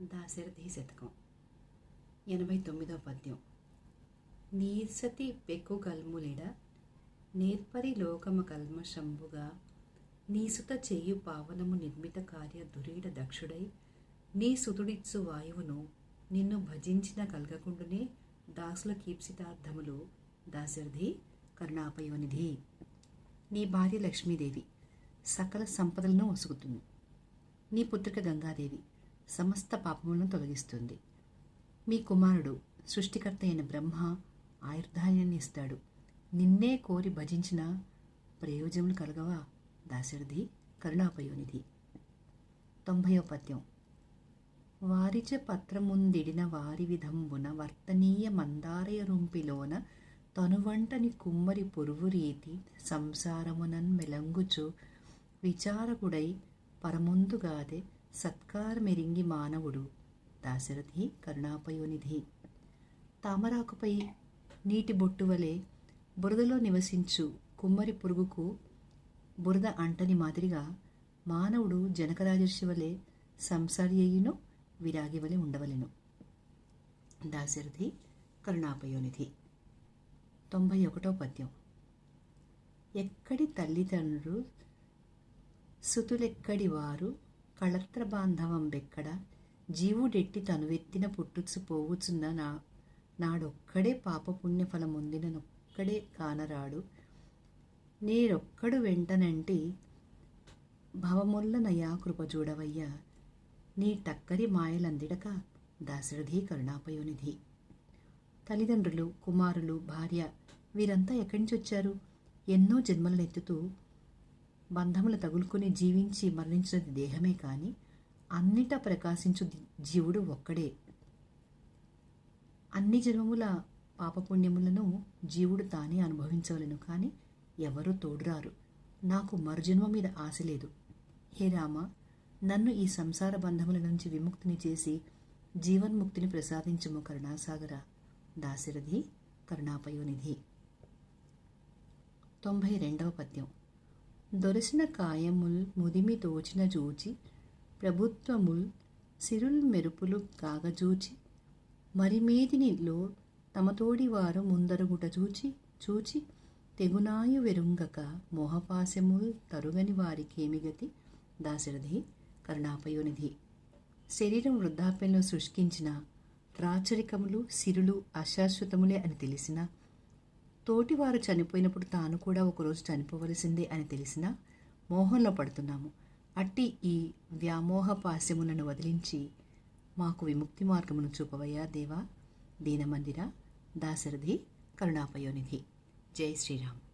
దాశరథి శతకం ఎనభై తొమ్మిదో పద్యం. నీర్సతి పెక్కు కల్ములిడ నేర్పరి లోకమ కల్మషంబుగా నీసుత చేయు పావనము నిర్మిత కార్య దురీడ దక్షుడై నీ సుతుడిచ్చు వాయువును నిన్ను భజించిన కలగకుండునే దాసుల కీప్సితార్థములు దాశరథి కరుణాపయోనిధి. నీ భార్య లక్ష్మీదేవి సకల సంపదలను వసుకుతుంది నీ పుత్రిక గంగాదేవి సమస్త పాపములను తొలగిస్తుంది. మీ కుమారుడు సృష్టికర్త అయిన బ్రహ్మ ఆయుర్ధాన్యాన్ని ఇస్తాడు. నిన్నే కోరి భజించిన ప్రయోజనములు కలగవా దాశరథి? కరుణాపయోనిధి. తొంభయో పద్యం. వారిచ పత్రముందిడిన వారి విధంబున వర్తనీయ మందారయ రుంపిలోన తనువంటని కుమ్మరి పొరువు రీతి సంసారమునన్ మెలంగుచు విచారకుడై పరముందుగాదే సత్కారమెరింగి మానవుడు. దాశరథి కరుణాపయోనిధి. తామరాకుపై నీటి బొట్టు వలె బురదలో నివసించు కుమ్మరి పురుగుకు బురద అంటని మాదిరిగా మానవుడు జనకరాజర్షి వలె సంసారియయును విరాగి వలె ఉండవలెను. దాశరథి కరుణాపయోనిధి. తొంభై ఒకటో పద్యం. ఎక్కడి తల్లిదండ్రులు సుతులెక్కడి వారు కళత్ర బాంధవం బెక్కడ? జీవుడెట్టి తనువెత్తిన పుట్టుచు పోవుచున్న నా నాడొక్కడే పాపపుణ్య ఫలమొందిననొక్కడే కానరాడు. నేరొక్కడు వెంటనంటి భవముల్ల నయా కృప చూడవయ్యా నీ టక్కరి మాయలందిడక దాశరథి కరుణాపయోనిధి. తల్లిదండ్రులు కుమారులు భార్య వీరంతా ఎక్కడి నుంచి వచ్చారు ఎన్నో జన్మలనెత్తుతూ బంధములు తగులుకొని జీవించి మరణించినది దేహమే కానీ అన్నిటా ప్రకాశించు జీవుడు ఒక్కడే. అన్ని జన్మముల పాపపుణ్యములను జీవుడు తానే అనుభవించవలను కానీ ఎవరూ తోడురారు. నాకు మరుజన్మ మీద ఆశ లేదు. హే రామ నన్ను ఈ సంసార బంధముల నుంచి విముక్తిని చేసి జీవన్ముక్తిని ప్రసాదించుము కరుణాసాగర దాశరథి కరుణాపయోనిధి. తొంభై రెండవ పద్యం. దొరసిన కాయముల్ ముదిమి తోచిన జూచి ప్రభుత్వముల్ సిరుల్ మెరుపులు కాగజూచి మరిమేదినిలో తమతోడివారు ముందరుగుట చూచి చూచి తెగునాయు వెరుంగక మోహపాశముల్ తరుగని వారికేమి గతి? దాశరథి కరుణాపయోనిధి. శరీరం వృద్ధాప్యంలో సృష్టించిన రాచరికములు సిరులు అశాశ్వతములే అని తెలిసినా తోటివారు చనిపోయినప్పుడు తాను కూడా ఒకరోజు చనిపోవలసిందే అని తెలిసినా మోహంలో పడుతున్నాము. అట్టి ఈ వ్యామోహ పాశ్యములను వదిలించి మాకు విముక్తి మార్గమును చూపవయ్యా దేవా దీనమందిర దాశరథి కరుణాపయోనిధి. జై శ్రీరామ్.